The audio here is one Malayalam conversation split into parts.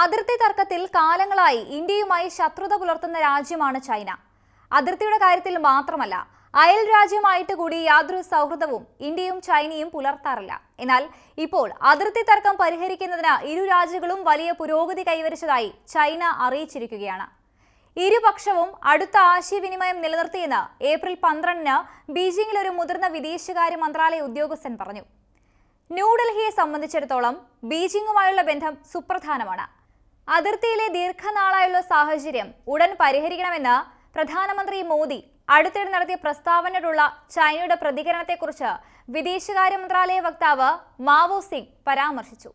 അതിർത്തി തർക്കത്തിൽ കാലങ്ങളായി ഇന്ത്യയുമായി ശത്രുത പുലർത്തുന്ന രാജ്യമാണ് ചൈന. അതിർത്തിയുടെ കാര്യത്തിൽ മാത്രമല്ല അയൽ രാജ്യമായിട്ട് കൂടി യാതൊരു സൗഹൃദവും ഇന്ത്യയും ചൈനയും പുലർത്താറില്ല. എന്നാൽ ഇപ്പോൾ അതിർത്തി തർക്കം പരിഹരിക്കുന്നതിന് ഇരു രാജ്യങ്ങളും വലിയ പുരോഗതി കൈവരിച്ചതായി ചൈന അറിയിച്ചിരിക്കുകയാണ്. ഇരുപക്ഷവും അടുത്ത ആശയവിനിമയം നിലനിർത്തിയെന്ന് ഏപ്രിൽ പന്ത്രണ്ടിന് ബീജിംഗിൽ ഒരു മുതിർന്ന വിദേശകാര്യ മന്ത്രാലയ ഉദ്യോഗസ്ഥൻ പറഞ്ഞു. ന്യൂഡൽഹിയെ സംബന്ധിച്ചിടത്തോളം ബീജിംഗുമായുള്ള ബന്ധം സുപ്രധാനമാണ്. അതിർത്തിയിലെ ദീർഘനാളായുള്ള സാഹചര്യം ഉടൻ പരിഹരിക്കണമെന്ന് പ്രധാനമന്ത്രി മോദി അടുത്തിടെ നടത്തിയ പ്രസ്താവനയോടുള്ള ചൈനയുടെ പ്രതികരണത്തെക്കുറിച്ച് വിദേശകാര്യ മന്ത്രാലയ വക്താവ് മാവോ സിംഗ് പരാമർശിച്ചു.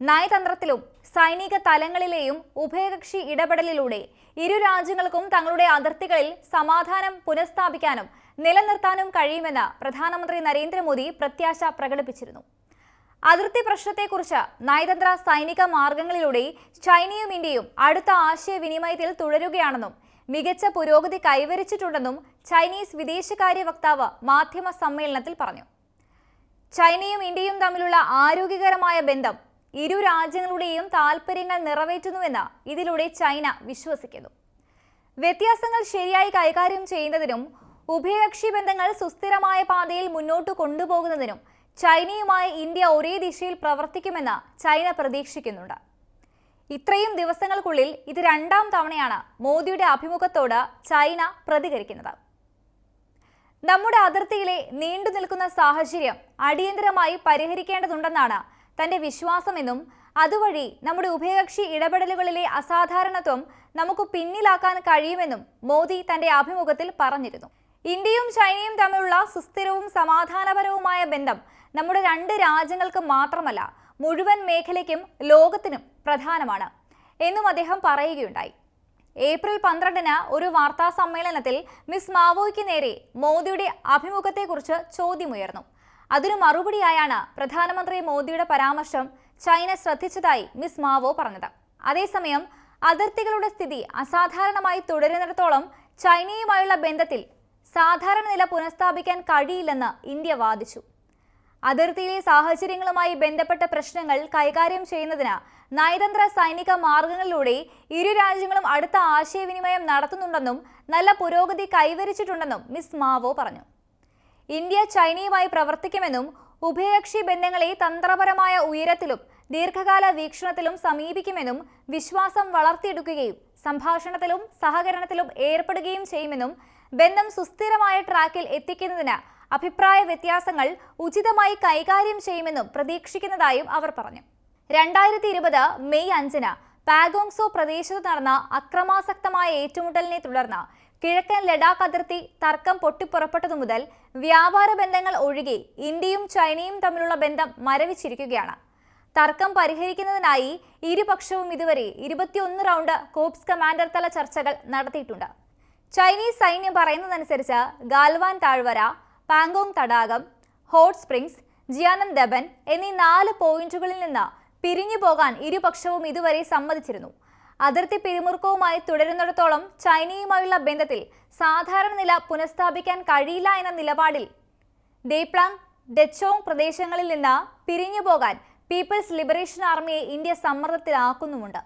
നയതന്ത്രത്തിലും സൈനിക തലങ്ങളിലെയും ഉഭയകക്ഷി ഇടപെടലിലൂടെ ഇരു രാജ്യങ്ങൾക്കും തങ്ങളുടെ അതിർത്തികളിൽ സമാധാനം പുനഃസ്ഥാപിക്കാനും നിലനിർത്താനും കഴിയുമെന്ന് പ്രധാനമന്ത്രി നരേന്ദ്രമോദി പ്രത്യാശ പ്രകടിപ്പിച്ചിരുന്നു. അതിർത്തി പ്രശ്നത്തെക്കുറിച്ച് നയതന്ത്ര സൈനിക മാർഗങ്ങളിലൂടെ ചൈനയും ഇന്ത്യയും അടുത്ത ആശയവിനിമയത്തിൽ തുടരുകയാണെന്നും മികച്ച പുരോഗതി കൈവരിച്ചിട്ടുണ്ടെന്നും ചൈനീസ് വിദേശകാര്യ വക്താവ് മാധ്യമ സമ്മേളനത്തിൽ പറഞ്ഞു. ചൈനയും ഇന്ത്യയും തമ്മിലുള്ള ആരോഗ്യകരമായ ബന്ധം ഇരു രാജ്യങ്ങളുടെയും താൽപ്പര്യങ്ങൾ നിറവേറ്റുന്നുവെന്ന് ഇതിലൂടെ ചൈന വിശ്വസിക്കുന്നു. വ്യത്യാസങ്ങൾ ശരിയായി കൈകാര്യം ചെയ്യുന്നതിനും ഉഭയകക്ഷി ബന്ധങ്ങൾ സുസ്ഥിരമായ പാതയിൽ മുന്നോട്ട് കൊണ്ടുപോകുന്നതിനും ചൈനയുമായി ഇന്ത്യ ഒരേ ദിശയിൽ പ്രവർത്തിക്കുമെന്ന് ചൈന പ്രതീക്ഷിക്കുന്നുണ്ട്. ഇത്രയും ദിവസങ്ങൾക്കുള്ളിൽ ഇത് രണ്ടാം തവണയാണ് മോദിയുടെ അഭിമുഖത്തോട് ചൈന പ്രതികരിക്കുന്നത്. നമ്മുടെ അതിർത്തിയിലെ നീണ്ടു നിൽക്കുന്ന സാഹചര്യം അടിയന്തരമായി പരിഹരിക്കേണ്ടതുണ്ടെന്നാണ് തന്റെ വിശ്വാസമെന്നും അതുവഴി നമ്മുടെ ഉഭയകക്ഷി ഇടപെടലുകളിലെ അസാധാരണത്വം നമുക്ക് പിന്നിലാക്കാൻ കഴിയുമെന്നും മോദി തന്റെ അഭിമുഖത്തിൽ പറഞ്ഞിരുന്നു. ഇന്ത്യയും ചൈനയും തമ്മിലുള്ള സുസ്ഥിരവും സമാധാനപരവുമായ ബന്ധം നമ്മുടെ രണ്ട് രാജ്യങ്ങൾക്ക് മാത്രമല്ല മുഴുവൻ മേഖലയ്ക്കും ലോകത്തിനും പ്രധാനമാണ് എന്നും അദ്ദേഹം പറയുകയുണ്ടായി. ഏപ്രിൽ പന്ത്രണ്ടിന് ഒരു വാർത്താ സമ്മേളനത്തിൽ മിസ് മാവോയ്ക്ക് നേരെ മോദിയുടെ അഭിമുഖത്തെക്കുറിച്ച് ചോദ്യമുയർന്നു. അതിനു മറുപടിയായാണ് പ്രധാനമന്ത്രി മോദിയുടെ പരാമർശം ചൈന ശ്രദ്ധിച്ചതായി മിസ് മാവോ പറഞ്ഞത്. അതേസമയം അതിർത്തികളുടെ സ്ഥിതി അസാധാരണമായി തുടരുന്നിടത്തോളം ചൈനയുമായുള്ള ബന്ധത്തിൽ സാധാരണ നില പുനഃസ്ഥാപിക്കാൻ കഴിയില്ലെന്ന് ഇന്ത്യ വാദിച്ചു. അതിർത്തിയിലെ സാഹചര്യങ്ങളുമായി ബന്ധപ്പെട്ട പ്രശ്നങ്ങൾ കൈകാര്യം ചെയ്യുന്നതിന് നയതന്ത്ര സൈനിക മാർഗങ്ങളിലൂടെ ഇരു രാജ്യങ്ങളും അടുത്ത ആശയവിനിമയം നടത്തുന്നുണ്ടെന്നും നല്ല പുരോഗതി കൈവരിച്ചിട്ടുണ്ടെന്നും മിസ് മാവോ പറഞ്ഞു. ഇന്ത്യ ചൈനയുമായി പ്രവർത്തിക്കുമെന്നും ഉഭയകക്ഷി ബന്ധങ്ങളെ തന്ത്രപരമായ ഉയരത്തിലും ദീർഘകാല വീക്ഷണത്തിലും സമീപിക്കുമെന്നും വിശ്വാസം വളർത്തിയെടുക്കുകയും സംഭാഷണത്തിലും സഹകരണത്തിലും ഏർപ്പെടുകയും ചെയ്യുമെന്നും ബന്ധം സുസ്ഥിരമായ ട്രാക്കിൽ എത്തിക്കുന്നതിന് അഭിപ്രായ വ്യത്യാസങ്ങൾ ഉചിതമായി കൈകാര്യം ചെയ്യുമെന്നും പ്രതീക്ഷിക്കുന്നതായും അവർ പറഞ്ഞു. രണ്ടായിരത്തി ഇരുപത് മെയ് അഞ്ചിന് പാഗോങ്സോ പ്രദേശത്ത് നടന്ന അക്രമാസക്തമായ ഏറ്റുമുട്ടലിനെ തുടർന്ന് കിഴക്കൻ ലഡാക്ക് അതിർത്തി തർക്കം പൊട്ടിപ്പുറപ്പെട്ടതു മുതൽ വ്യാപാര ബന്ധങ്ങൾ ഒഴികെ ഇന്ത്യയും ചൈനയും തമ്മിലുള്ള ബന്ധം മരവിച്ചിരിക്കുകയാണ്. തർക്കം പരിഹരിക്കുന്നതിനായി ഇരുപക്ഷവും ഇതുവരെ ഇരുപത്തിയൊന്ന് റൗണ്ട് കോപ്സ് കമാൻഡർ തല ചർച്ചകൾ നടത്തിയിട്ടുണ്ട്. ചൈനീസ് സൈന്യം പറയുന്നതനുസരിച്ച് ഗാൽവാൻ താഴ്വര പാങ്കോങ് തടാകം ഹോട്ട് സ്പ്രിങ്സ് ജിയാനൻ ദബൻ എന്നീ നാല് പോയിന്റുകളിൽ നിന്ന് പിരിഞ്ഞു പോകാൻ ഇരുപക്ഷവും ഇതുവരെ സമ്മതിച്ചിരുന്നു. അതിർത്തി പിരിമുറുക്കവുമായി തുടരുന്നിടത്തോളം ചൈനയുമായുള്ള ബന്ധത്തിൽ സാധാരണ നില പുനഃസ്ഥാപിക്കാൻ കഴിയില്ല എന്ന നിലപാടിൽ ദേപ്ലാങ് ഡെച്ചോങ് പ്രദേശങ്ങളിൽ നിന്ന് പിരിഞ്ഞു പോകാൻ പീപ്പിൾസ് ലിബറേഷൻ ആർമിയെ ഇന്ത്യ സമ്മർദ്ദത്തിലാക്കുന്നുമുണ്ട്.